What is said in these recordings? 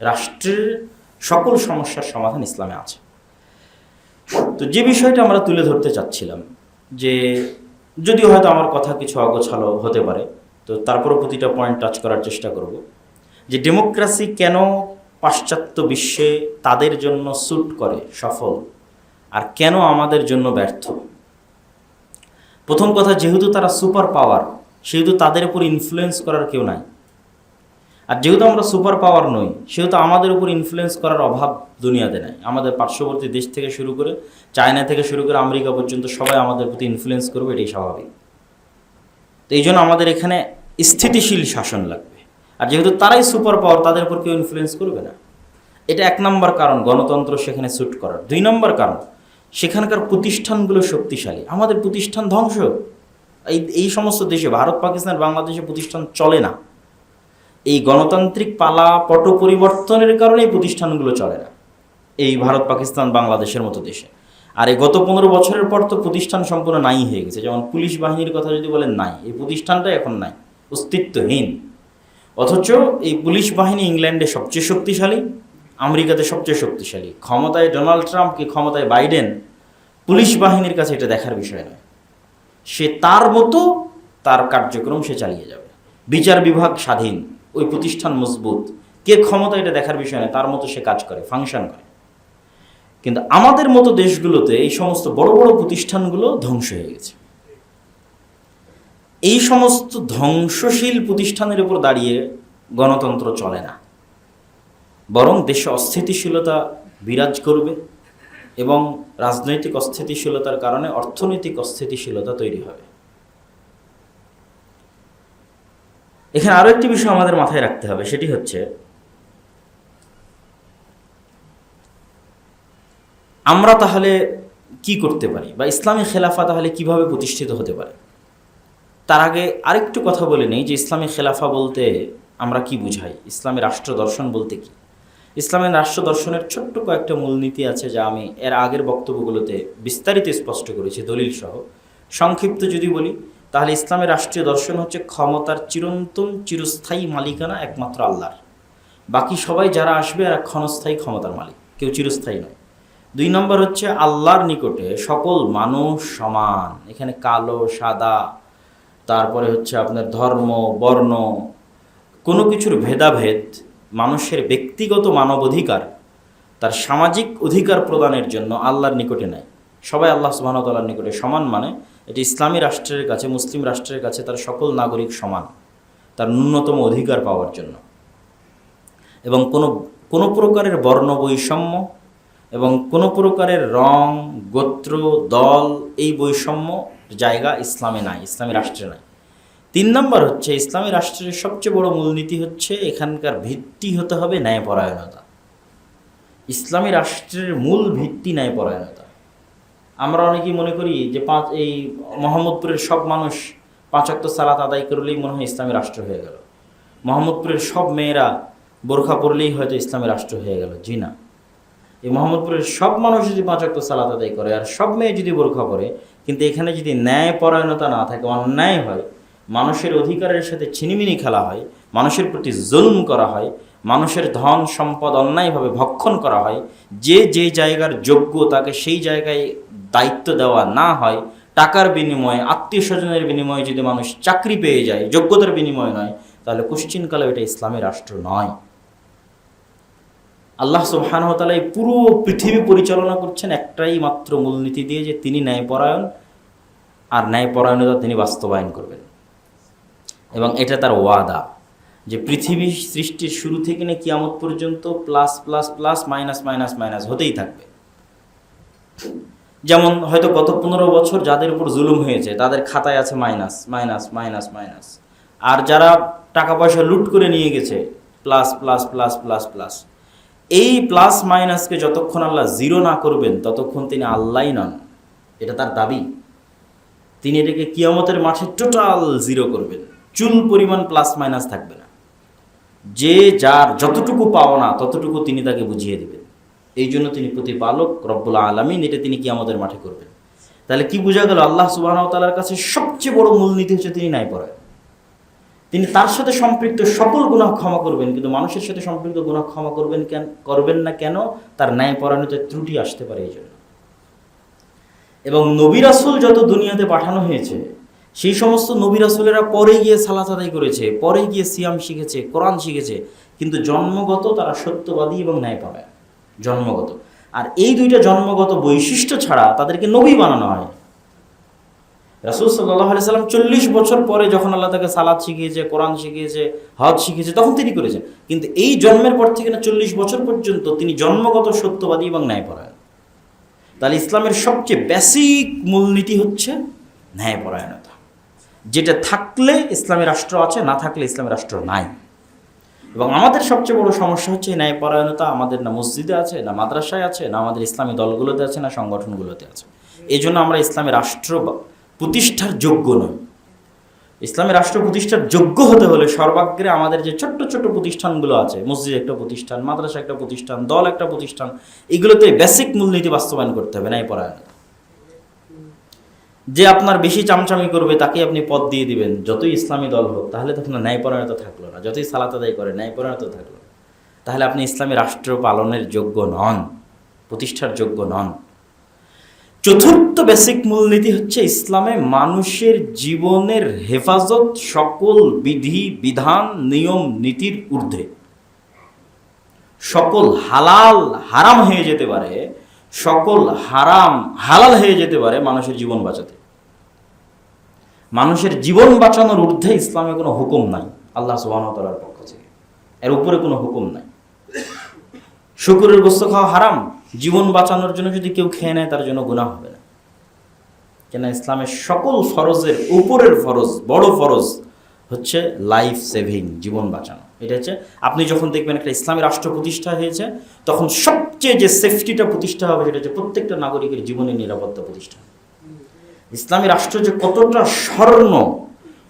রাষ্ট্রের সকল সমস্যার সমাধান ইসলামে আছে। তো যে বিষয়টা আমরা তুলে ধরতে চাচ্ছিলাম, যে যদিও হয়তো আমার কথা কিছু অগোছালো হতে পারে, তো তারপরও প্রতিটা পয়েন্ট টাচ করার চেষ্টা করব, যে ডেমোক্রেসি কেন পাশ্চাত্য বিশ্বে তাদের জন্য স্যুট করে সফল, আর কেন আমাদের জন্য ব্যর্থ? প্রথম কথা, যেহেতু তারা সুপার পাওয়ার সেহেতু তাদের উপর ইনফ্লুয়েন্স করার কেউ নাই। আর যেহেতু আমরা সুপার পাওয়ার নই, সেহেতু আমাদের উপর ইনফ্লুয়েন্স করার অভাব দুনিয়াতে নাই। আমাদের পার্শ্ববর্তী দেশ থেকে শুরু করে চায়না থেকে শুরু করে আমেরিকা পর্যন্ত সবাই আমাদের প্রতি ইনফ্লুয়েন্স করবে, এটাই স্বাভাবিক। তো এই জন্য আমাদের এখানে স্থিতিশীল শাসন লাগবে। আর যেহেতু তারাই সুপার পাওয়ার, তাদের উপর কেউ ইনফ্লুয়েন্স করবে না। এটা এক নম্বর কারণ, গণতন্ত্র সেখানে স্যুট করার। দুই নম্বর কারণ, সেখানকার প্রতিষ্ঠানগুলো শক্তিশালী। আমাদের প্রতিষ্ঠান ধ্বংস এই এই সমস্ত দেশে, ভারত, পাকিস্তান, বাংলাদেশে প্রতিষ্ঠান চলে না। এই গণতান্ত্রিক পালা পট পরিবর্তনের কারণে এই প্রতিষ্ঠানগুলো চলে না। এই ভারত, পাকিস্তান, বাংলাদেশের মতো দেশে। আর এই গত পনেরো বছরের পর তো প্রতিষ্ঠান সম্পূর্ণ নাই হয়ে গেছে। যেমন পুলিশ বাহিনীর কথা যদি বলেন, নাই। এই প্রতিষ্ঠানটা এখন নাই। অস্তিত্বহীন। অথচ এই পুলিশ বাহিনী ইংল্যান্ডে সবচেয়ে শক্তিশালী, আমেরিকাতে সবচেয়ে শক্তিশালী। ক্ষমতায় ডোনাল্ড ট্রাম্প কি ক্ষমতায় বাইডেন? পুলিশ বাহিনীর কাছে এটা দেখার বিষয় নয়। সে তার মতো তার কার্যক্রম সে চালিয়ে যাবে। বিচার বিভাগ স্বাধীন। ওই প্রতিষ্ঠান মজবুত। কে ক্ষমতা এটা দেখার বিষয় নয় তার মতো সে কাজ করে ফাংশন করে। কিন্তু আমাদের মতো দেশগুলোতে এই সমস্ত বড় বড় প্রতিষ্ঠানগুলো ধ্বংস হয়ে গেছে। এই সমস্ত ধ্বংসশীল প্রতিষ্ঠানের উপর দাঁড়িয়ে গণতন্ত্র চলে না। বরং দেশে অস্থিতিশীলতা বিরাজ করবে এবং রাজনৈতিক অস্থিতিশীলতার কারণে অর্থনৈতিক অস্থিতিশীলতা তৈরি হবে। এখানে আরও একটি বিষয় আমাদের মাথায় রাখতে হবে, সেটি হচ্ছে আমরা তাহলে কি করতে পারি বা ইসলামী খেলাফা তাহলে কীভাবে প্রতিষ্ঠিত হতে পারে? তার আগে আরেকটু কথা বলে নেই যে ইসলামী খেলাফা বলতে আমরা কি বুঝাই? ইসলামী রাষ্ট্র দর্শন বলতে কি? ইসলামের রাষ্ট্র দর্শনের ছোট্ট কয়েকটা মূলনীতি আছে যা আমি এর আগের বক্তব্যগুলোতে বিস্তারিত স্পষ্ট করেছি দলিল সহ সংক্ষিপ্ত যদি বলি তাহলে ইসলামের রাষ্ট্রীয় দর্শন হচ্ছে ক্ষমতার চিরন্তন, চিরস্থায়ী মালিকানা একমাত্র আল্লাহর। বাকি সবাই যারা আসবে এরা ক্ষণস্থায়ী ক্ষমতার মালিক, কেউ চিরস্থায়ী নয়। দুই নম্বর হচ্ছে আল্লাহর নিকটে সকল মানুষ সমান। এখানে কালো, সাদা, তারপরে হচ্ছে আপনার ধর্ম, বর্ণ, কোনো কিছুর ভেদাভেদ, মানুষের ব্যক্তিগত মানবাধিকার তার সামাজিক অধিকার প্রদানের জন্য আল্লাহর নিকটে নেয় সবাই আল্লাহ সুবাহতাল্লাহর নিকটে সমান মানে এটি ইসলামী রাষ্ট্রের কাছে, মুসলিম রাষ্ট্রের কাছে তার সকল নাগরিক সমান। তার ন্যূনতম অধিকার পাওয়ার জন্য। এবং কোনো কোনো প্রকারের বর্ণ বৈষম্য এবং কোনো প্রকারের রং, গোত্র, দল এই বৈষম্য জায়গা ইসলামে নাই, ইসলামী রাষ্ট্রে নাই। তিন নম্বর হচ্ছে, ইসলামী রাষ্ট্রের সবচেয়ে বড় মূলনীতি হচ্ছে এখানকার ভিত্তি হতে হবে ন্যায়পরায়ণতা। ইসলামী রাষ্ট্রের মূল ভিত্তি ন্যায়পরায়ণতা। আমরা অনেকেই মনে করি যে পাঁচ, এই মোহাম্মদপুরের সব মানুষ পাঁচক্ত সালাত আদায় করলেই মনে হয় ইসলামী রাষ্ট্র হয়ে গেল। মোহাম্মদপুরের সব মেয়েরা বোরখা পড়লেই হয়তো ইসলামী রাষ্ট্র হয়ে গেল। জি না। এই মোহাম্মদপুরের সব মানুষ যদি পাঁচক্ত সালাত আদায় করে আর সব মেয়ে যদি বোরখা পরে, কিন্তু এখানে যদি ন্যায় পরায়ণতা না থাকে, অন্যায় হয়, মানুষের অধিকারের সাথে ছিনিমিনি খেলা হয়, মানুষের প্রতি জুলুম করা হয়, মানুষের ধন সম্পদ অন্যায়ভাবে ভক্ষণ করা হয়, যে যে জায়গার যোগ্য তাকে সেই জায়গায় দায়িত্ব দেওয়া না হয়, টাকার বিনিময়ে, আত্মীয় স্বজনের বিনিময়ে যদি মানুষ চাকরি পেয়ে যায়, যোগ্যতার বিনিময়ে নয়, তাহলে কুশ্চিনকালে এটা ইসলামী রাষ্ট্র নয়। আল্লাহ সুবহানহতালা এই পুরো পৃথিবী পরিচালনা করছেন একটাই মাত্র মূলনীতি দিয়ে যে তিনি ন্যায়পরায়ণ, আর ন্যায়পরায়ণতা তিনি বাস্তবায়ন করবেন। এবং এটা তার ওয়াদা, যে পৃথিবী সৃষ্টির শুরু থেকে নিয়ে কিয়ামত পর্যন্ত plus plus plus minus minus minus হতেই থাকবে। যেমন হয়তো গত পনেরো বছর যাদের উপর জুলুম হয়েছে, তাদের খাতায় আছে মাইনাস মাইনাস মাইনাস মাইনাস। আর যারা টাকা পয়সা লুট করে নিয়ে গেছে, plus plus plus plus plus. এই প্লাস, মাইনাসকে যতক্ষণ আল্লাহ জিরো না করবেন, ততক্ষণ তিনি আল্লাহই নন। এটা তার দাবি। তিনি এটাকে কিয়ামতের মাঠে টোটাল জিরো করবেন। চুল পরিমাণ প্লাস, মাইনাস থাকবে না। যে যার যতটুকু পাওনা, ততটুকু তিনি তাকে বুঝিয়ে দেবেন। এই জন্য তিনি প্রতিপালক রব্বুল আলমিন, এটা তিনি কি আমাদের মাঠে করবেন। তাহলে কি বোঝা গেল? আল্লাহ সুবাহ তালার কাছে সবচেয়ে বড় মূলনীতি হচ্ছে তিনি নাই পড়ায় তিনি তার সাথে সম্পৃক্ত সকল গুনাহ ক্ষমা করবেন, কিন্তু মানুষের সাথে সম্পৃক্ত গুনাহ ক্ষমা করবেন কেন, করবেন না কেন? তার ন্যায় পরায়ণতে ত্রুটি আসতে পারে এই জন্য এবং নবী রাসূল যত দুনিয়াতে পাঠানো হয়েছে, সেই সমস্ত নবী রাসূলেরা পরে গিয়ে সালাত আদায় করেছে, পরে গিয়ে সিয়াম শিখেছে, কোরআন শিখেছে, কিন্তু জন্মগত তারা সত্যবাদী এবং ন্যায়পরায়ণ জন্মগত। আর এই দুইটা জন্মগত বৈশিষ্ট্য ছাড়া তাদেরকে নবী বানানো হয়। রাসুল সাল্লাহ আলি সাল্লাম চল্লিশ বছর পরে যখন আল্লাহ তাকে সালাদ শিখিয়েছে, কোরআন শিখিয়েছে, হজ শিখিয়েছে, তখন তিনি করেছেন। কিন্তু এই জন্মের পর থেকে না চল্লিশ বছর পর্যন্ত তিনি জন্মগত সত্যবাদী এবং ন্যায়পরায়ণ। তাহলে ইসলামের সবচেয়ে বেসিক মূলনীতি হচ্ছে ন্যায়পরায়ণতা। যেটা থাকলে ইসলামী রাষ্ট্র আছে, না থাকলে ইসলামী রাষ্ট্র নাই। এবং আমাদের সবচেয়ে বড় সমস্যা হচ্ছে এই ন্যায়পরায়ণতা আমাদের না মসজিদে আছে, না মাদ্রাসায় আছে, না আমাদের ইসলামী দলগুলোতে আছে, না সংগঠনগুলোতে আছে। এই জন্য আমরা ইসলামী রাষ্ট্র প্রতিষ্ঠার যোগ্য নই। ইসলামী রাষ্ট্র প্রতিষ্ঠার যোগ্য হতে হলে সর্বাগ্রে আমাদের যে ছোট্ট ছোট্ট প্রতিষ্ঠানগুলো আছে, মসজিদ একটা প্রতিষ্ঠান, মাদ্রাসা একটা প্রতিষ্ঠান, দল একটা প্রতিষ্ঠান, এগুলোতে বেসিক মূলনীতি বাস্তবায়ন করতে হবে ন্যায়পরায়ণতা। যে আপনার বেশি চামচামি করবে তাকে আপনি পদ দিয়ে দিবেন। যতই ইসলামী দল হোক, তাহলে তো আপনার ন্যায়পরায়ণতা থাকল না। যতই সালাত আদায় করে ন্যায়পরায়ণতা থাকল না। তাহলে আপনি ইসলামী রাষ্ট্র পালনের যোগ্য নন, প্রতিষ্ঠার যোগ্য নন। চতুর্থ বেসিক মূলনীতি হচ্ছে ইসলামে মানুষের জীবনের হেফাজত সকল বিধি, বিধান, নিয়ম, নীতির ঊর্ধ্বে। সকল হালাল, হারাম হয়ে যেতে পারে, সকল হারাম, হালাল হয়ে যেতে পারে মানুষের জীবন বাঁচাতে। মানুষের জীবন বাঁচানোর ঊর্ধ্বে ইসলামে কোনো হুকুম নাই, আল্লাহ সুবাহতালার পক্ষ থেকে। এর উপরে কোনো হুকুম নাই। শুকুরের গোস্ত খাওয়া হারাম, জীবন বাঁচানোর জন্য যদি কেউ খেয়ে নেয়, তার জন্য গুনাহ হবে না। কেন ইসলামের সকল ফরজের উপরের ফরজ, বড় ফরজ হচ্ছে লাইফ সেভিং জীবন বাঁচানো। এটা হচ্ছে, আপনি যখন দেখবেন একটা ইসলামী রাষ্ট্র প্রতিষ্ঠা হয়েছে, তখন সবচেয়ে যে সেফটিটা প্রতিষ্ঠা হবে, সেটা হচ্ছে প্রত্যেকটা নাগরিকের জীবনের নিরাপত্তা প্রতিষ্ঠা। ইসলামী রাষ্ট্র যে কতটা স্বর্ণ,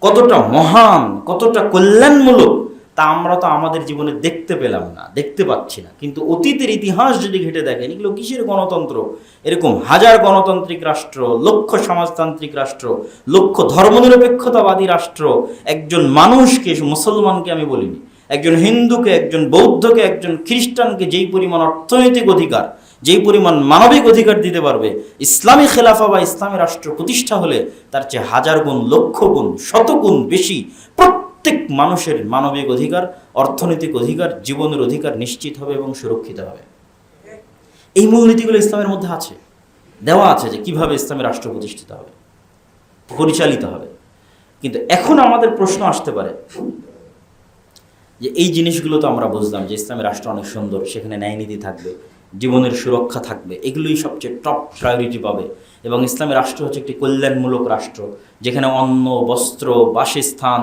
কতটা মহান, কতটা কল্যাণমূলক, তা আমরা তো আমাদের জীবনে দেখতে পেলাম না, দেখতে পাচ্ছি না। কিন্তু অতীতের ইতিহাস যদি ঘেটে দেখেন, এগুলো কিসের গণতন্ত্র? এরকম হাজার গণতান্ত্রিক রাষ্ট্র, লক্ষ সমাজতান্ত্রিক রাষ্ট্র, লক্ষ ধর্মনিরপেক্ষতাবাদী রাষ্ট্র, একজন মানুষকে, মুসলমানকে আমি বলিনি, একজন হিন্দুকে, একজন বৌদ্ধকে, একজন খ্রিস্টানকে যেই পরিমাণ অর্থনৈতিক অধিকার যেই পরিমাণ মানবিক অধিকার দিতে পারবে, ইসলামী খেলাফা বা ইসলামী রাষ্ট্র প্রতিষ্ঠা হলে তার চেয়ে হাজার গুণ, লক্ষ গুণ, শত গুণ বেশি প্রত্যেক মানুষের মানবিক অধিকার, অর্থনৈতিক অধিকার, জীবনের অধিকার নিশ্চিত হবে এবং সুরক্ষিত হবে। এই মূলনীতিগুলো ইসলামের মধ্যে আছে। দেওয়া আছে যে কীভাবে ইসলামী রাষ্ট্র প্রতিষ্ঠিত হবে, পরিচালিত হবে। কিন্তু এখন আমাদের প্রশ্ন আসতে পারে যে এই জিনিসগুলো তো আমরা বুঝলাম যে ইসলামী রাষ্ট্র অনেক সুন্দর, সেখানে ন্যায়নীতি থাকবে। জীবনের সুরক্ষা থাকবে। এগুলোই সবচেয়ে টপ প্রায়োরিটি পাবে। এবং ইসলামী রাষ্ট্র হচ্ছে একটি কল্যাণমূলক রাষ্ট্র, যেখানে অন্ন, বস্ত্র, বাসস্থান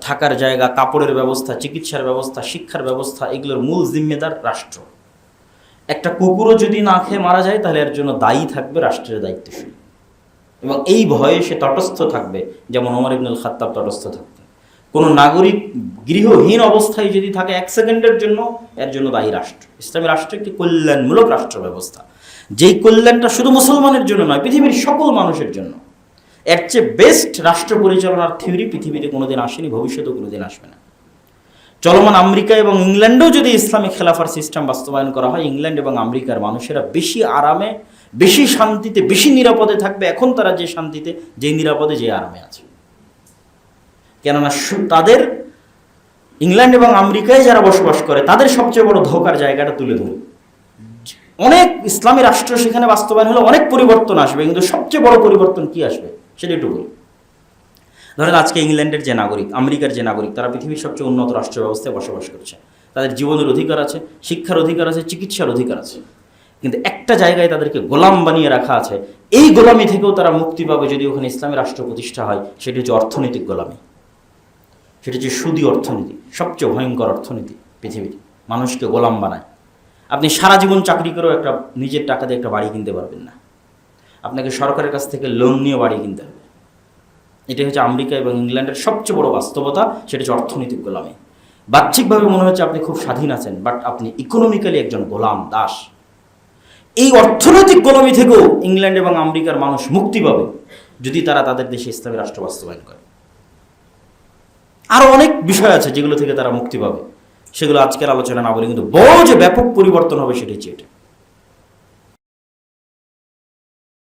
থাকার জায়গা, কাপড়ের ব্যবস্থা, চিকিৎসার ব্যবস্থা, শিক্ষার ব্যবস্থা, এগুলোর মূল জিম্মেদার রাষ্ট্র। একটা কুকুরও যদি না খেয়ে মারা যায়, তাহলে এর জন্য দায়ী থাকবে রাষ্ট্রের দায়িত্বশীল। এবং এই ভয়ে সে তটস্থ থাকবে, যেমন ওমর ইবনুল খাত্তাব তটস্থ থাকবে। কোনো নাগরিক গৃহহীন অবস্থায় যদি থাকে এক সেকেন্ডের জন্য, এর জন্য দায়ী রাষ্ট্র। ইসলামী রাষ্ট্র একটি কল্যাণমূলক রাষ্ট্র ব্যবস্থা। যেই কল্যাণটা শুধু মুসলমানের জন্য নয়, পৃথিবীর সকল মানুষের জন্য। এর চেয়ে বেস্ট রাষ্ট্র পরিচালনার থিওরি পৃথিবীতে কোনোদিন আসেনি, ভবিষ্যতেও কোনোদিন আসবে না। চলমান আমেরিকা এবং ইংল্যান্ডেও যদি ইসলামিক খেলাফার সিস্টেম বাস্তবায়ন করা হয়, ইংল্যান্ড এবং আমেরিকার মানুষেরা বেশি আরামে, বেশি শান্তিতে, বেশি নিরাপদে থাকবে। এখন তারা যে শান্তিতে, যে নিরাপদে, যে আরামে আছে। কেননা তাদের ইংল্যান্ড এবং আমেরিকায় যারা বসবাস করে, তাদের সবচেয়ে বড় ধোকার জায়গাটা তুলে ধরি অনেক ইসলামী রাষ্ট্র সেখানে বাস্তবায়ন হলে অনেক পরিবর্তন আসবে, কিন্তু সবচেয়ে বড় পরিবর্তন কি আসবে? সেটা একটু বলি। ধরেন আজকে ইংল্যান্ডের যে নাগরিক, আমেরিকার যে নাগরিক, তারা পৃথিবীর সবচেয়ে উন্নত রাষ্ট্র ব্যবস্থায় বসবাস করছে। তাদের জীবনের অধিকার আছে, শিক্ষার অধিকার আছে, চিকিৎসার অধিকার আছে। কিন্তু একটা জায়গায় তাদেরকে গোলাম বানিয়ে রাখা আছে, এই গোলামি থেকেও তারা মুক্তি পাবে যদি ওখানে ইসলামী রাষ্ট্র প্রতিষ্ঠা হয়, সেটি হচ্ছে অর্থনৈতিক গোলামি। সেটা হচ্ছে সুদী অর্থনীতি, সবচেয়ে ভয়ঙ্কর অর্থনীতি পৃথিবীর। মানুষকে গোলাম বানায়। আপনি সারা জীবন চাকরি করেও একটা নিজের টাকা দিয়ে একটা বাড়ি কিনতে পারবেন না। আপনাকে সরকারের কাছ থেকে লোন নিয়ে বাড়ি কিনতে হবে। এটা হচ্ছে আমেরিকা এবং ইংল্যান্ডের সবচেয়ে বড় বাস্তবতা, সেটা হচ্ছে অর্থনৈতিক গোলামি। বাহ্যিকভাবে মনে হচ্ছে আপনি খুব স্বাধীন আছেন বাট আপনি ইকোনমিক্যালি একজন গোলাম দাস। এই অর্থনৈতিক গোলামি থেকেও ইংল্যান্ড এবং আমেরিকার মানুষ মুক্তি পাবে, যদি তারা তাদের দেশে ইসলামী রাষ্ট্র বাস্তবায়ন করে। আরও অনেক বিষয় আছে যেগুলো থেকে তারা মুক্তি পাবে। সেগুলো আজকের আলোচনা না বলে কিন্তু বড় যে ব্যাপক পরিবর্তন হবে সেটি হচ্ছে এটা।